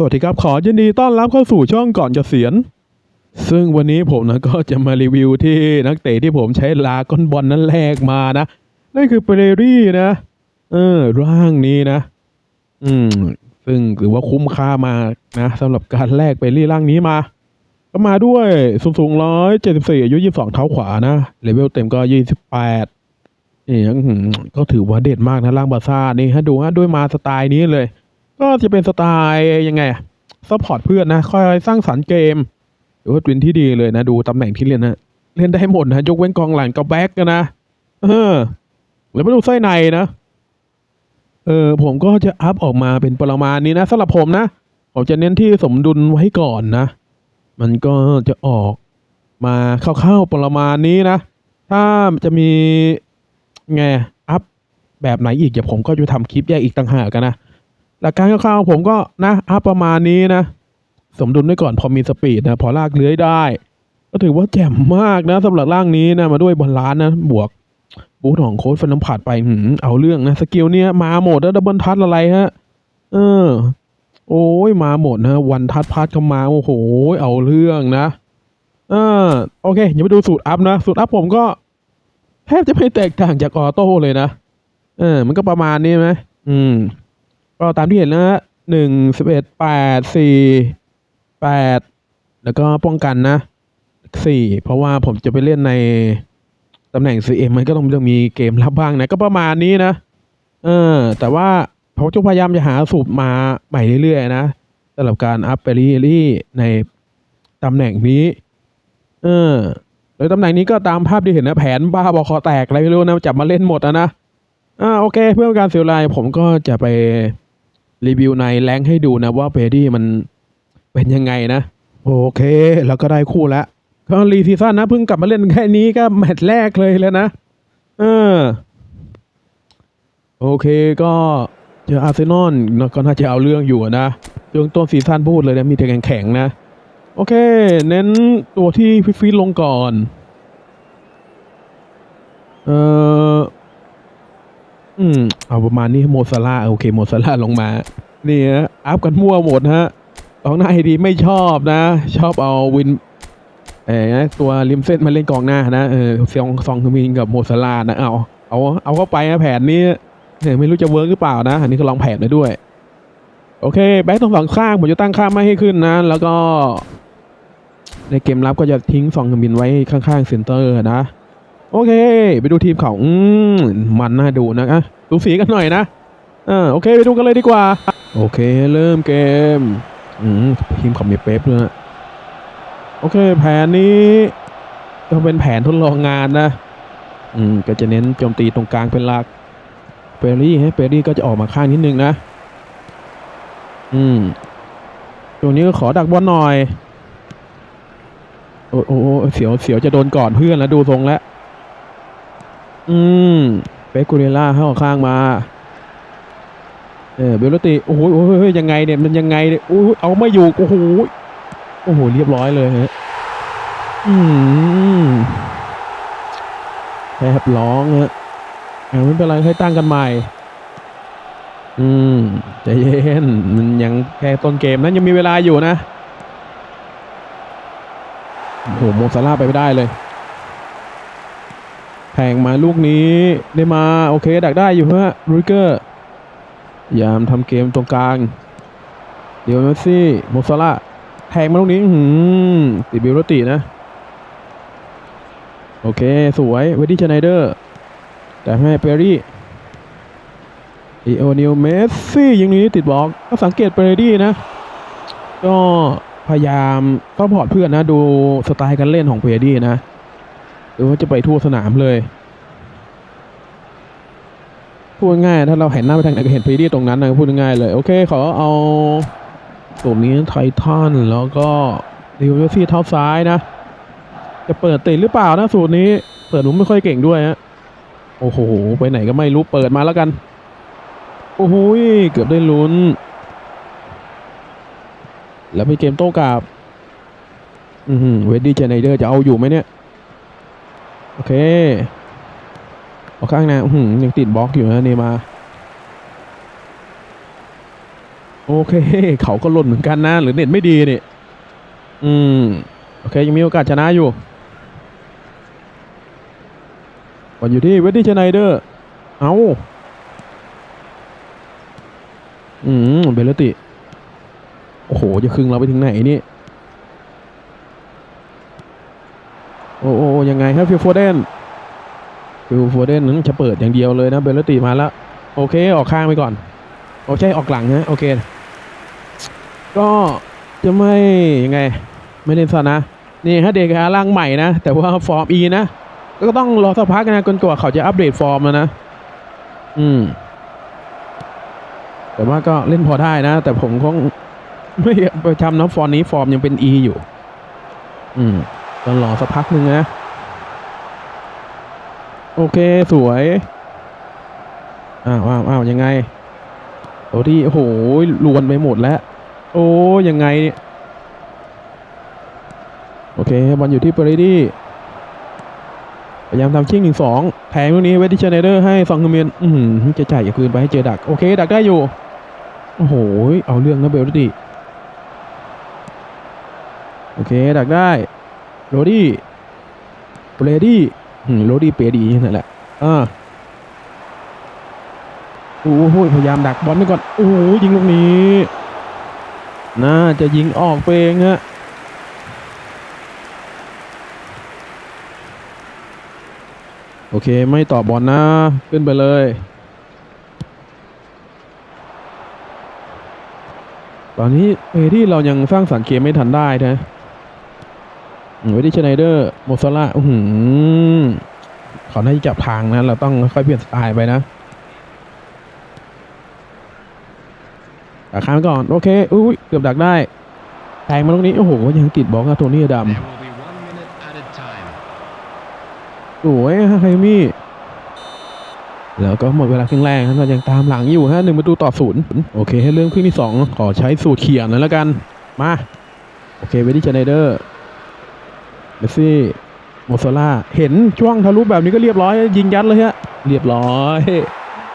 สวัสดีครับ ขอยินดีต้อนรับเข้าสู่ช่องก่อนเกษียณ ซึ่งวันนี้ผมนะก็จะมารีวิวที่นักเตะที่ผมใช้ลาก้อนบอลนั้นแลกมานะ นั่นคือเปเรรี่นะ เออ ร่างนี้นะ อืม ซึ่งถือว่าคุ้มค่ามากนะสำหรับการแลกเปเรรี่ร่างนี้มา ก็มาด้วยสูงสูงร้อยเจ็ดสิบสี่อายุยี่สิบสองเท้าขวานะเลเวลเต็มก็ยี่สิบแปดนี่ยังก็ถือว่าเด็ดมากนะร่างบาซ่านี่ฮะดูฮะด้วยมาสไตล์นี้เลย ก็จะเป็นสไตล์ยังไงซัพพอร์ตเพื่อนนะคอยสร้างสรรค์เกมหรือว่าเป็นที่ดีเลยนะ ดูตำแหน่งที่เล่นนะเล่นได้หมดนะยกเว้นกองหลังกับแบ็กนะเออแล้วมาดูไส้ในนะเออผมก็จะอัพออกมาเป็นประมาณนี้นะสำหรับผมนะผมจะเน้นที่สมดุลไว้ก่อนนะ มันก็จะออกมาเข้าๆประมาณนี้นะ ถ้าจะมีไงอัพแบบไหนอีกเดี๋ยวผมก็จะทำคลิปแยกอีกต่างหากกันนะ หลักการคร่าวๆผมก็นะอัพประมาณนี้นะ สมดุลไว้ก่อนพอมีสปีดนะ พอลากเลื้อยได้ ก็ถือว่าแจ่มมากนะสำหรับร่างนี้นะ มาด้วยบอลล้านนะ บวก บูทของโค้ดฟันน้ำผาดไปหืมเอาเรื่องนะ สกิลเนี้ยมาหมดแล้วดับเบิลทัชอะไรฮะ เออ โอ้ยมาหมดนะวันทัชพัดก็มาโอ้โห เอาเรื่องนะเออโอเคอย่าไปดูสูตรอัพนะ สูตรอัพผมก็แทบจะไม่แตกต่างจากออโต้เลยนะ เออ มันก็ประมาณนี้ไหมอืม ก็ตามที่เห็นนะฮะหนึ่งสิบเอ็ดแปดสี่แปดแล้วก็ป้องกันนะสี่เพราะว่าผมจะไปเล่นในตำแหน่ง CM มันก็ต้องมีเกมรับบ้างนะก็ประมาณนี้นะเออแต่ว่าผมจะพยายามจะหาสูตรมาใหม่เรื่อยๆนะสำหรับการอัพเปรี่ในตำแหน่งนี้ เออโดยตำแหน่งนี้ก็ตามภาพที่เห็นนะแผนบ้าบอคอแตกอะไรไม่รู้นะจับมาเล่นหมดอะนะอ่าโอเค เพื่อการเสียเวลาผมก็จะไป รีวิวในแรงให้ดูนะว่าเบดี้มันเป็นยังไงนะ โอเค แล้วก็ได้คู่แล้วก็รีซีซั่นนะเพิ่งกลับมาเล่นแค่นี้ก็แมตช์แรกเลยแล้วนะเออโอเคก็เจออาร์เซนอลก็น่าจะเอาเรื่องอยู่อะนะช่วงต้นซีซั่นพูดเลยนะมีแต่แข็งๆนะ โอเค เน้นตัวที่ฟิตๆลงก่อน เออ อืมเอาประมาณนี้โมซาร่าโอเคโมซาร่าลงมานี่ฮะอัพกันมั่วหมดฮะกองหน้าไอดีไม่ชอบนะ ชอบเอาวินเอ่อตัวริมเส้นมาเล่นกองหน้านะเออซองซองคือมินกับโมซาร่านะเอาเอาเอาเข้าไปนะแผนนี้เออไม่รู้จะเวิร์กหรือเปล่านะ อันนี้ก็ลองแผนไปด้วย โอเค แบ็คตรงสองข้างผมจะตั้งค่าไม่ให้ขึ้นนะ แล้วก็ ในเกมรับก็จะทิ้งซองคือมินไว้ข้างๆเซนเตอร์นะ โอเค ไปดูทีมเขาอืมมันน่าดูนะอะดูสีกันหน่อยนะอ่าโอเคไปดูกันเลยดีกว่า โอเคเริ่มเกมอืมทีมเขามีเป๊ปด้วยนะโอเค แผนนี้ก็เป็นแผนทดลองงานนะ อืมก็จะเน้นโจมตีตรงกลางเป็นหลักเปรี่ฮะเปรี่ก็จะออกมาข้างนิดนึงนะ อืมตรงนี้ก็ขอดักบอลหน่อย โอ้โอ้โอ้เสียวเสียวจะโดนก่อนเพื่อนแล้วดูทรงแล้ว อืมเปกูเรล่าเข้าข้างมา เออเบลติโอ้โหยังไงเนี่ยมันยังไงเนี่ยโอ้เอาไม่อยู่โอ้โหโอ้โหเรียบร้อยเลยฮะอืมแทบร้องฮะเอาไม่เป็นไรให้ตั้งกันใหม่ อืมใจเย็นมันยังแค่ต้นเกมนั้นยังมีเวลาอยู่นะโอ้โหโมซาร่าไปไม่ได้เลย แทงมาลูกนี้ได้มาโอเคดักได้อยู่ฮะรูเกอร์พยายามทำเกมตรงกลาง เดี๋ยวเมสซี่โมซาร่าแทงมาลูกนี้หืมติดบิลโรตินะ โอเค สวยเวดี้ชไนเดอร์ แต่ให้เปรี่อีโอนิวเมสซี่ยิงนี้ติดบล็อกก็สังเกตเปรี่นะ ก็พยายามก็พอร์ตเพื่อนนะ ดูสไตล์การเล่นของเปรี่นะ หรือว่าจะไปทั่วสนามเลยพูดง่ายถ้าเราเห็นหน้าไปทางไหนก็เห็นเปรี่ตรงนั้นนะพูดง่ายเลย โอเค ขอเอาตัวนี้ไททันแล้วก็ดิวเซี่เท้าซ้ายนะ จะเปิดติดหรือเปล่านะสูตรนี้ เปิดผมไม่ค่อยเก่งด้วยฮะโอ้โห ไปไหนก็ไม่รู้เปิดมาแล้วกัน โอ้โหเกือบได้ลุ้น แล้วมีเกมโต้กลับ อือหือเวดดี้เจเนเดอร์จะเอาอยู่ไหมเนี่ย โอเคเอาข้างหน้าอือหืยังติดบล็อกอยู่นะเนมา โอเค เขาก็หล่นเหมือนกันนะ หรือเน็ตไม่ดีนี่อืม โอเค ยังมีโอกาสชนะอยู่บอลอยู่ที่เวดดี้ชไนเดอร์ เอาอืม เบลเลติ โอ้โห จะครึ่งเราไปถึงไหนนี่ โอ้โอ้ยังไงครับฟิลโฟเดนฟิลโฟเดนนั้นจะเปิดอย่างเดียวเลยนะเบลลติมาแล้วโอเคออกข้างไปก่อนโอเคออกหลังนะโอเค ก็จะไม่ยังไง ไม่เล่นซะนะนี่ฮะเด็กอาร่างใหม่นะ แต่ว่าฟอร์มอีนะก็ต้องรอสักพักนะจนกว่าเขาจะอัปเดตฟอร์มแล้วนะ อืม แต่ว่าก็เล่นพอได้นะ แต่ผมคงไม่ประจำนะฟอร์มนี้ฟอร์มยังเป็น E อยู่ อืม ต้องรอสักพักหนึ่งนะ โอเคสวย อ้าวอ้าวอ้าวยังไงโอ้ที่โอ้โหลวนไปหมดแล้ว โอ้ยังไงเนี่ย โอเคบอลอยู่ที่เบรดี้พยายามทำชิ่งหนึ่งสองแทงลูกนี้เวดดี้เชเนเดอร์ให้ซองเฮเมียนอืมจะจ่ายอย่าคืนไปให้เจอดัก โอเค ดักได้อยู่ โอ้โห เอาเรื่องนะเบลดีโอเค ดักได้ โรดี้เบรดี้โรดี้เปดีนั่นแหละอ่าโอ้โหพยายามดักบอลไปก่อน โอ้โหยิงลูกนี้ น่าจะยิงออกไปเองฮะโอเค ไม่ต่อบอลนะ ขึ้นไปเลย ตอนนี้เอที่เรายังสร้างสรรค์เกมไม่ทันได้นะ เวดี้ชไนเดอร์โมซาร่าอือหือเขาน่าจะจับทางนะ เราต้องค่อยๆเปลี่ยนสไตล์ไปนะดักข้ามไปก่อน โอเค อุ้ยเกือบดักได้ แทงมาตรงนี้ โอ้โห ยังติดบล็อกอะโทนี่ดำ There will be one minute added time. สวยฮะไคมี่ แล้วก็หมดเวลาครึ่งแรกครับเรายังตามหลังอยู่ฮะหนึ่งประตูต่อศูนย์โอเค ให้เริ่มครึ่งที่สองขอใช้สูตรเขียนหน่อยแล้วกัน มา โอเคเวดี้ชไนเดอร์ เมสซี่โมซาร่าเห็นช่วงทะลุแบบนี้ก็เรียบร้อย ยิงยัดเลยฮะ เรียบร้อย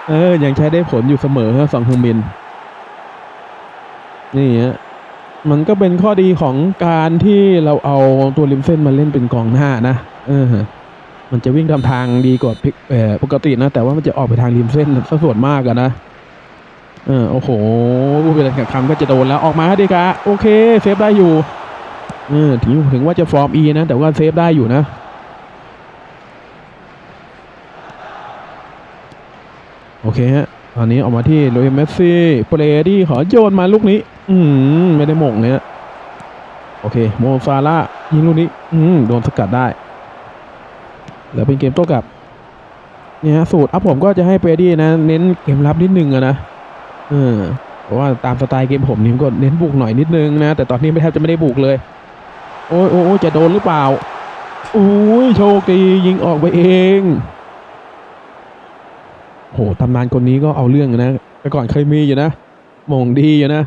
เออ ยังใช้ได้ผลอยู่เสมอฮะสองฮอร์มิน นี่ฮะมันก็เป็นข้อดีของการที่เราเอาตัวริมเส้นมาเล่นเป็นกองหน้านะเออมันจะวิ่งทำทางดีกว่าพิกปกตินะ แต่ว่ามันจะออกไปทางริมเส้นซะส่วนมากอะนะเออโอ้โหผู้เป็นกับคำก็จะโดนแล้วออกมาฮะดีกะโอเค เซฟได้อยู่ เออถึงถึงว่าจะฟอร์มอีนะ แต่ว่าเซฟได้อยู่นะ โอเคฮะตอนนี้ออกมาที่โรยเมสซี่เปรดี้ขอโยนมาลูกนี้ อืมไม่ได้หม่งเนี่ยโอเค โมซาร่ายิงลูกนี้ อืมโดนสกัดได้ แล้วเป็นเกมโต้กลับเนี่ยฮะสูตรอัพผมก็จะให้เปรดี้นะ เน้นเกมรับนิดนึงอะนะเออเพราะว่าตามสไตล์เกมผมนี่ก็เน้นบุกหน่อยนิดนึงนะ แต่ตอนนี้ไม่แทบจะไม่ได้บุกเลย อ้ยโอ้ยโอ้ยจะโดนหรือเปล่าอุ้ยโชคดียิงออกไปเองโหตำนานคนนี้ก็เอาเรื่องอยู่นะแต่ก่อนเคยมีอยู่นะหมงดีอยู่นะ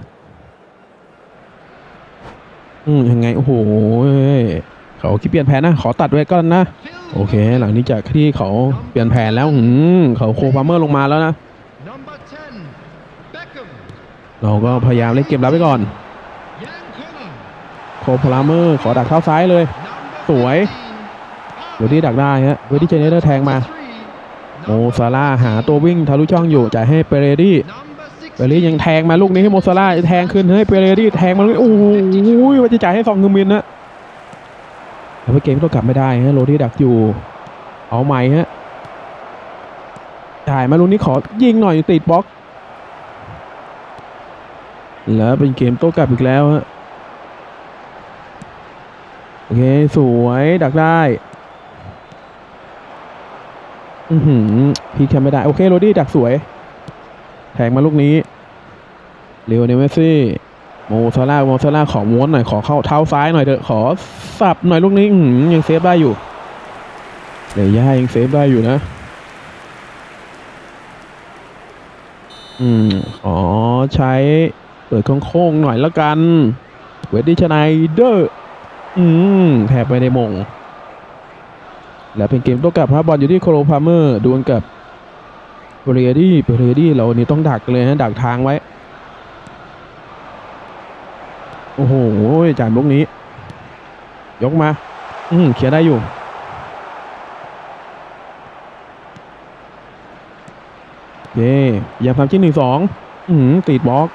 อืมยังไงโอ้โหเขาคิดเปลี่ยนแผนนะ ขอตัดไว้ก่อนนะ โอเค หลังนี้จากที่เขาเปลี่ยนแผนแล้วอืมเขาโคฟาร์เมอร์ลงมาแล้วนะ Number 10, Beckham. เราก็พยายามเล่นเกมรับไปก่อน Yang Kung. โคฟาร์เมอร์ขอดักเท้าซ้ายเลย สวย 15, เดี๋ยวที่ดักได้ฮะเวดี้เจเนเตอร์แทงมาโมซาร่าหาตัววิ่งทะลุช่องอยู่จ่ายให้เปเรดี้เปเรดี้ยังแทงมาลูกนี้ให้โมซาร่าแทงขึ้นให้เปเรดี้แทงมาลูกนี้โอ้โหว่าจะจ่ายให้สองเงินมินนะแต่ว่าเกมต้องกลับไม่ได้ฮะโรดี้ดักอยู่ เอาใหม่ฮะจ่ายมาลูกนี้ขอยิงหน่อยติดบล็อก แล้วเป็นเกมโต้กลับอีกแล้วฮะ โอเคสวยดักได้อือหือพีแคมไม่ได้ โอเคโรดี้ดักสวย แทงมาลูกนี้เร็วเนเมสซี่โมซาร่าโมซาร่าขอม้วนหน่อยขอเข้าเท้าซ้ายหน่อยเถอะขอสับหน่อยลูกนี้ยังเซฟได้อยู่เดี๋ยวย่ายังเซฟได้อยู่นะ อืมขอใช้เปิดโค้งๆหน่อยแล้วกัน เวดดี้ชไนเดอร์ อืมแถบไปในมง แล้วเป็นเกมโต้กลับครับอลอยู่ที่โคโลพาเมอร์ดวลกับเบรดี้เบรดี้เรานี่ต้องดักเลยนะดักทางไว้ โอ้โหจ่ายบล็อกนี้ ยกมา อืมเคลียร์ได้อยู่โอเคอย่าทำชิ้นหนึ่งสองอืมติดบล็อก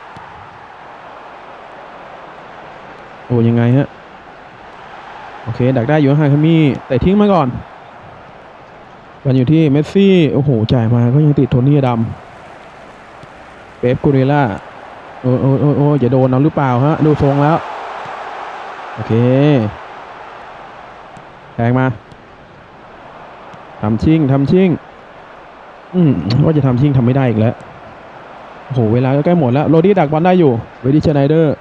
โอ้ยังไงฮะ โอเค ดักได้อยู่ฮาคามีแต่ทิ้งมาก่อนบอลอยู่ที่เมสซี่ โอ้โห จ่ายมาก็ยังติดโทนี่ดำเป๊ปกูเรล่า โอ้ยโอ้ยโอ้ยโอ้อย่าโดนเอาหรือเปล่าฮะ ดูทรงแล้ว โอเคแทงมาทำชิ่งทำชิ่ง อืมว่าจะทำชิ่งทำไม่ได้อีกแล้ว โอ้โห เวลาก็ใกล้หมดแล้ว โรดี้ดักบอลได้อยู่ เวดี้ชไนเดอร์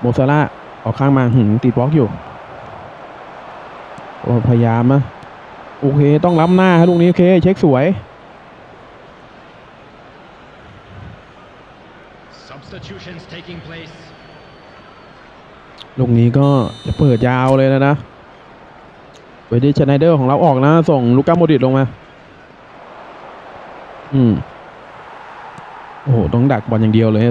โมซาร่าออกข้างมาหึงติดบล็อกอยู่ โอ้พยายามนะโอเค ต้องล้ำหน้าฮะลูกนี้โอเค เช็คสวย Substitutions taking place. ลูกนี้ก็จะเปิดยาวเลยนะนะเวดี้ชไนเดอร์ของเราออกนะ ส่งลูก้าโมดริตลงมา อืม โอ้โห ต้องดักบอลอย่างเดียวเลย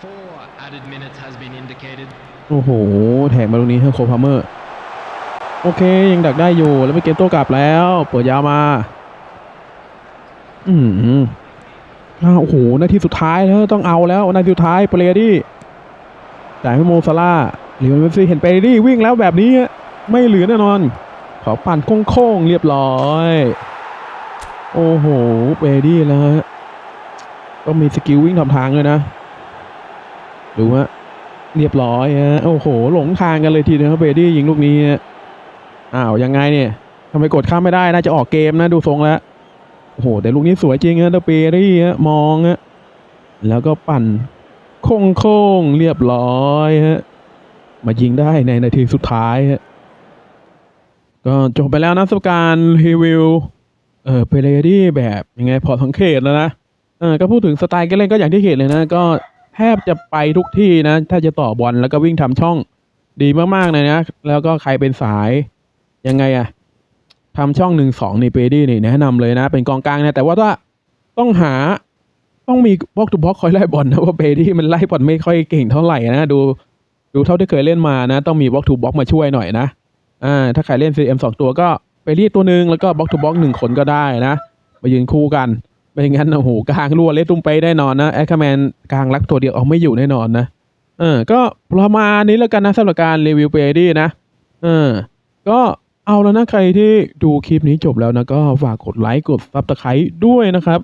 Four added minutes has been indicated. โอ้โหแถมมาตรงนี้ให้โคพาเมอร์ โอเคยังดักได้อยู่แล้วไปเกมโต้กลับแล้วเปิดยาวมา อืมอ้าโอ้โหนาทีสุดท้ายแล้วต้องเอาแล้วนาทีสุดท้ายเปเรดี้จ่ายให้โมซาร่าหรือเมสซี่เห็นเปเรดี้วิ่งแล้วแบบนี้ไม่เหลือแน่นอน ขอปั่นโค้งๆเรียบร้อย โอ้โหเปเรดี้แล้วก็มีสกิลวิ่งทำทางเลยนะ ดูฮะเรียบร้อยฮะโอ้โห หลงทางกันเลยทีเดียวครับเบรดี้ยิงลูกนี้ฮะ อ้าวยังไงเนี่ยทำไมกดข้ามไม่ได้น่าจะออกเกมนะดูทรงแล้วโอ้โหแต่ลูกนี้สวยจริงฮะเดอเบรดี้ฮะมองฮะแล้วก็ปั่นโค้งโค้งเรียบร้อยฮะมายิงได้ในนาทีสุดท้ายฮะก็จบไปแล้วนะสำหรับการรีวิวเออเบรดี้แบบยังไงพอสังเกตแล้วนะเออก็พูดถึงสไตล์การเล่นก็อย่างที่เห็นเลยนะ ก็แทบจะไปทุกที่นะ ถ้าจะต่อบอลแล้วก็วิ่งทำช่องดีมากๆเลยนะ แล้วก็ใครเป็นสาย ยังไงอะทำช่องหนึ่งสองนี่เปดี้นี่แนะนำเลยนะ เป็นกองกลางนะแต่ว่าถ้าต้องหาต้องมีบล็อกทูบล็อกคอยไล่บอลนะว่าเปดี้มันไล่บอลไม่ค่อยเก่งเท่าไหร่นะดูดูเท่าที่เคยเล่นมานะ ต้องมีบล็อกทูบล็อกมาช่วยหน่อยนะอ่าถ้าใครเล่น CM สองตัวก็ไปรีดตัวหนึ่งแล้วก็บล็อกทูบล็อกหนึ่งคนก็ได้นะมายืนคู่กันไม่งั้นโอ้โหกลางรั่วเละตุ้มไปแน่นอนนะแอคแมนกลางรักตัวเดียวเอาไม่อยู่แน่นอนนะเออ ก็ประมาณนี้แล้วกันนะสำหรับการรีวิวเปดี้นะเออ ก็ เอาแล้วนะใครที่ดูคลิปนี้จบแล้วนะก็ฝากกดไลค์กดซับสไครต์ด้วยนะครับ